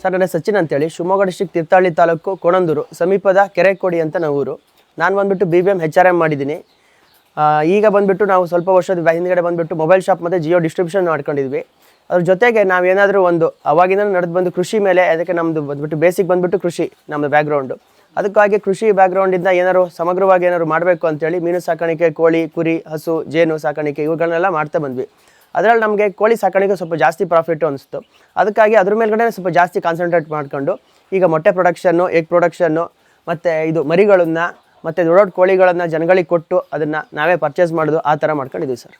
Sir, ನನ್ನ ಸಚಿನ್ ಅಂತೇಳಿ Shivamogga district Thirthahalli taluk Konandur, ಸಮೀಪದ ಕೆರೆಕೋಡಿ ಅಂತ ನಾವು ಊರು. ನಾನು ಬಂದುಬಿಟ್ಟು B B M H R M ಮಾಡಿದ್ದೀನಿ. ಈಗ ಬಂದುಬಿಟ್ಟು ನಾವು ಸ್ವಲ್ಪ ವರ್ಷದ ಹಿಂದ್ಗಡೆ ಬಂದುಬಿಟ್ಟು ಮೊಬೈಲ್ ಶಾಪ್ ಮತ್ತು ಜಿಯೋ ಡಿಸ್ಟ್ರಿಬ್ಯೂಷನ್ ಮಾಡ್ಕೊಂಡಿದ್ವಿ. ಅದ್ರ ಜೊತೆಗೆ ನಾವೇನಾದರೂ ಒಂದು ಅವಾಗಿಂದ ನಡೆದು ಬಂದು ಕೃಷಿ ಮೇಲೆ, ಅದಕ್ಕೆ ನಮ್ಮದು ಬಂದುಬಿಟ್ಟು ಬೇಸಿಕ್ ಬಂದುಬಿಟ್ಟು ಕೃಷಿ ನಮ್ಮದು ಬ್ಯಾಕ್ಗ್ರೌಂಡು ಅದಕ್ಕಾಗಿ ಕೃಷಿ ಬ್ಯಾಕ್ಗ್ರೌಂಡಿಂದ ಏನಾದ್ರು ಸಮಗ್ರವಾಗಿ ಏನಾದ್ರು ಮಾಡಬೇಕು ಅಂತೇಳಿ ಮೀನು ಸಾಕಾಣಿಕೆ, ಕೋಳಿ, ಕುರಿ, ಹಸು, ಜೇನು ಸಾಕಾಣಿಕೆ, ಇವುಗಳನ್ನೆಲ್ಲ ಮಾಡ್ತಾ ಬಂದ್ವಿ. ಅದರಲ್ಲಿ ನಮಗೆ ಕೋಳಿ ಸಾಕಾಣಿಕೆ ಸ್ವಲ್ಪ ಜಾಸ್ತಿ ಪ್ರಾಫಿಟ್ಟು ಅನಿಸ್ತು. ಅದಕ್ಕಾಗಿ ಅದ್ರ ಮೇಲ್ಗಡೆ ಸ್ವಲ್ಪ ಜಾಸ್ತಿ ಕಾನ್ಸಂಟ್ರೇಟ್ ಮಾಡ್ಕೊಂಡು ಈಗ ಮೊಟ್ಟೆ ಪ್ರೊಡಕ್ಷನ್ನು ಎಗ್ ಪ್ರೊಡಕ್ಷನ್ನು ಮತ್ತು ಇದು ಮರಿಗಳನ್ನು ಮತ್ತು ದೊಡ್ಡ ದೊಡ್ಡ ಕೋಳಿಗಳನ್ನು ಜನಗಳಿಗೆ ಕೊಟ್ಟು ಅದನ್ನು ನಾವೇ ಪರ್ಚೇಸ್ ಮಾಡೋದು ಆ ಥರ ಮಾಡ್ಕೊಂಡಿದ್ದೀವಿ ಸರ್.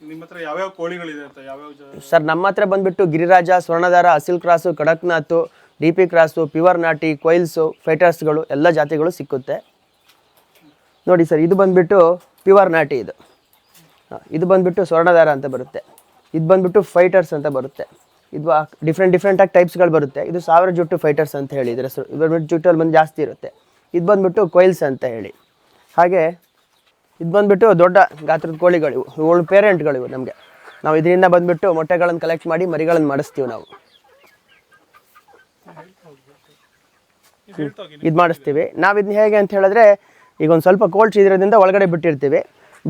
ನಿಮ್ಮ ಹತ್ರ ಯಾವ್ಯಾವ ಕೋಳಿಗಳಿದೆ ಅಂತ ಯಾವ್ಯಾವ ಜ- ಸರ್ ನಮ್ಮ ಹತ್ರ ಬಂದುಬಿಟ್ಟು Giriraja Swarnadhara Aseel cross Kadaknath D P cross pure ನಾಟಿ ಕೊಯಿಲ್ಸು ಫೈಟರ್ಸ್ಗಳು ಎಲ್ಲ ಜಾತಿಗಳು ಸಿಕ್ಕುತ್ತೆ. ನೋಡಿ ಸರ್ ಇದು ಬಂದುಬಿಟ್ಟು ಪ್ಯೂರ್ ನಾಟಿ ಇದು. ಇದು ಬಂದುಬಿಟ್ಟು ಸ್ವರ್ಣಧಾರ ಅಂತ ಬರುತ್ತೆ. ಇದು ಬಂದುಬಿಟ್ಟು ಫೈಟರ್ಸ್ ಅಂತ ಬರುತ್ತೆ. ಇದು ಡಿಫ್ರೆಂಟ್ ಡಿಫ್ರೆಂಟಾಗಿ ಟೈಪ್ಸ್ಗಳು ಬರುತ್ತೆ. ಇದು ಸಾವಿರ ಜುಟ್ಟು ಫೈಟರ್ಸ್ ಅಂತ ಹೇಳಿ ಇದರ ಹೆಸರು. ಜುಟ್ಟಲ್ಲಿ ಬಂದು ಜಾಸ್ತಿ ಇರುತ್ತೆ. ಇದು ಬಂದುಬಿಟ್ಟು ಕೊಯ್ಲ್ಸ್ ಅಂತ ಹೇಳಿ. ಹಾಗೆ ಇದು ಬಂದುಬಿಟ್ಟು ದೊಡ್ಡ ಗಾತ್ರದ ಕೋಳಿಗಳು ಇವು. ಏಳು ಪೇರೆಂಟ್ಗಳು ಇವು ನಮಗೆ. ನಾವು ಇದರಿಂದ ಬಂದುಬಿಟ್ಟು ಮೊಟ್ಟೆಗಳನ್ನು ಕಲೆಕ್ಟ್ ಮಾಡಿ ಮರಿಗಳನ್ನು ಮಾಡಿಸ್ತೀವಿ ನಾವು. ಇದು ಮಾಡಿಸ್ತೀವಿ ನಾವು ಇದನ್ನ ಹೇಗೆ ಅಂತ ಹೇಳಿದ್ರೆ ಈಗ ಒಂದು ಸ್ವಲ್ಪ ಕೋಲ್ಡ್ ಇದ್ರಿಂದ ಒಳಗಡೆ ಬಿಟ್ಟಿರ್ತೀವಿ.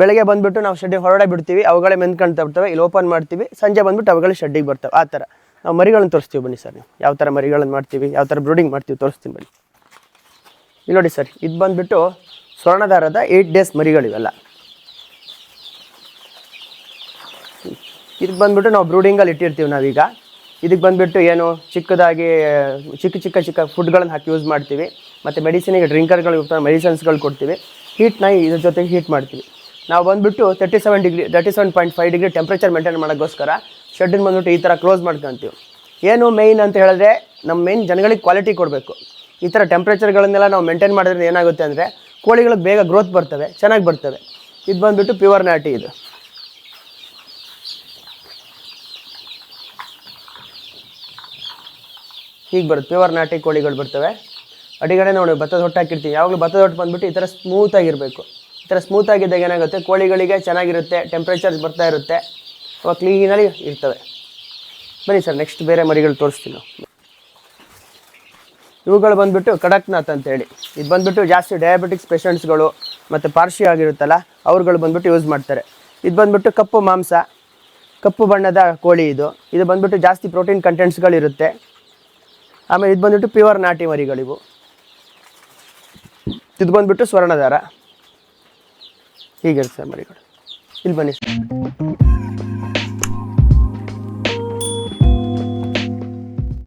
ಬೆಳಗ್ಗೆ ಬಂದುಬಿಟ್ಟು ನಾವು ಶೆಡ್ಡಿಗೆ ಹೊರಡೆ ಬಿಡ್ತೀವಿ, ಅವುಗಳೇ ಮೆಂದ್ಕೊಳ್ತಾ ಬರ್ತವೆ ಇಲ್ಲಿ ಓಪನ್ ಮಾಡ್ತೀವಿ, ಸಂಜೆ ಬಂದುಬಿಟ್ಟು ಅವುಗಳೇ ಶೆಡ್ಡಿಗೆ ಬರ್ತವೆ, ಆ ಥರ. ನಾವು ಮರಿಗಳನ್ನು ತೋರಿಸ್ತೀವಿ ಬನ್ನಿ ಸರ್ ನೀವು. ಯಾವ ಥರ ಮರಿಗಳನ್ನು ಮಾಡ್ತೀವಿ, ಯಾವ ಥರ ಬ್ರೂಡಿಂಗ್ ಮಾಡ್ತೀವಿ ತೋರಿಸ್ತೀನಿ ಬನ್ನಿ. ಇಲ್ಲಿ ನೋಡಿ ಸರ್, ಇದು ಬಂದುಬಿಟ್ಟು ಸ್ವರ್ಣದಾರದ ಏಯ್ಟ್ ಡೇಸ್ ಮರಿಗಳಿವೆಲ್ಲ ಇದಕ್ಕೆ ಬಂದುಬಿಟ್ಟು ನಾವು ಬ್ರೂಡಿಂಗಲ್ಲಿ ಇಟ್ಟಿರ್ತೀವಿ ನಾವೀಗ. ಇದಕ್ಕೆ ಬಂದುಬಿಟ್ಟು ಏನು, ಚಿಕ್ಕದಾಗಿ, ಚಿಕ್ಕ ಚಿಕ್ಕ ಚಿಕ್ಕ ಫುಡ್ಗಳನ್ನು ಹಾಕಿ ಯೂಸ್ ಮಾಡ್ತೀವಿ. ಮತ್ತು ಮೆಡಿಸಿನಿಗೆ ಡ್ರಿಂಕರ್ಗಳು ಮೆಡಿಸನ್ಸ್ಗಳು ಕೊಡ್ತೀವಿ. ಹೀಟ್ನ ಇದ್ರ ಜೊತೆಗೆ ಹೀಟ್ ಮಾಡ್ತೀವಿ. ನಾವು ಬಂದುಬಿಟ್ಟು thirty seven degree thirty seven point five degree temperature maintain ಮಾಡೋಕ್ಕೋಸ್ಕರ ಶೆಡ್ಡನ್ನು ಬಂದುಬಿಟ್ಟು ಈ ಥರ ಕ್ಲೋಸ್ ಮಾಡ್ಕೊತೀವಿ. ಏನು ಮೇಯ್ನ್ ಅಂತ ಹೇಳಿದ್ರೆ ನಮ್ಮ ಮೇಯ್ನ್ ಜನಗಳಿಗೆ ಕ್ವಾಲಿಟಿ ಕೊಡಬೇಕು. ಈ ಥರ ಟೆಂಪ್ರೇಚರ್ಗಳನ್ನೆಲ್ಲ ನಾವು ಮೇಂಟೈನ್ ಮಾಡಿದ್ರೆ ಏನಾಗುತ್ತೆ ಅಂದರೆ ಕೋಳಿಗಳಿಗೆ ಬೇಗ ಗ್ರೋತ್ ಬರ್ತವೆ, ಚೆನ್ನಾಗಿ ಬರ್ತವೆ. ಇದು ಬಂದುಬಿಟ್ಟು ಪ್ಯೂರ್ ನಾಟಿ ಇದು. ಹೀಗೆ ಬರುತ್ತೆ ಪ್ಯೂರ್ ನಾಟಿ ಕೋಳಿಗಳು ಬರ್ತವೆ. ಅಡಿಗಡೆ ನೋಡಿ ಭತ್ತದ ಹೊಟ್ಟು ಹಾಕಿರ್ತೀವಿ. ಯಾವಾಗಲೂ ಭತ್ತದ ಹೊಟ್ಟು ಬಂದುಬಿಟ್ಟು ಈ ಥರ ಸ್ಮೂತಾಗಿರಬೇಕು ಈ ಥರ ಸ್ಮೂತಾಗಿದ್ದಾಗ ಏನಾಗುತ್ತೆ? ಕೋಳಿಗಳಿಗೆ ಚೆನ್ನಾಗಿರುತ್ತೆ ಟೆಂಪ್ರೇಚರ್ ಬರ್ತಾ ಇರುತ್ತೆ. ಅವಾಗ ಕ್ಲೀನಾಗಿ ಇರ್ತವೆ. ಬನ್ನಿ ಸರ್ ನೆಕ್ಸ್ಟ್ ಬೇರೆ ಮರಿಗಳು ತೋರಿಸ್ತೀನಿ ಇವುಗಳು ಬಂದುಬಿಟ್ಟು ಕಡಕ್ನಾಥ್ ಅಂತೇಳಿ. ಇದು ಬಂದುಬಿಟ್ಟು ಜಾಸ್ತಿ ಡಯಾಬಿಟಿಕ್ಸ್ ಪೇಷಂಟ್ಸ್ಗಳು ಮತ್ತು ಪಾರ್ಶಿ ಆಗಿರುತ್ತಲ್ಲ, ಅವ್ರುಗಳು ಬಂದುಬಿಟ್ಟು ಯೂಸ್ ಮಾಡ್ತಾರೆ. ಇದು ಬಂದುಬಿಟ್ಟು ಕಪ್ಪು ಮಾಂಸ, ಕಪ್ಪು ಬಣ್ಣದ ಕೋಳಿ ಇದು. ಇದು ಬಂದುಬಿಟ್ಟು ಜಾಸ್ತಿ ಪ್ರೋಟೀನ್ ಕಂಟೆಂಟ್ಸ್ಗಳಿರುತ್ತೆ ಆಮೇಲೆ ಇದು ಬಂದ್ಬಿಟ್ಟು ಪ್ಯೂರ್ ನಾಟಿ ಮರಿಗಳಿವು. ಇದು ಬಂದ್ಬಿಟ್ಟು ಸ್ವರ್ಣದಾರ. ಹೀಗಿರುತ್ತೆ ಸರ್ ಮರಿಗಳು. ಇಲ್ಲಿ ಬನ್ನಿ.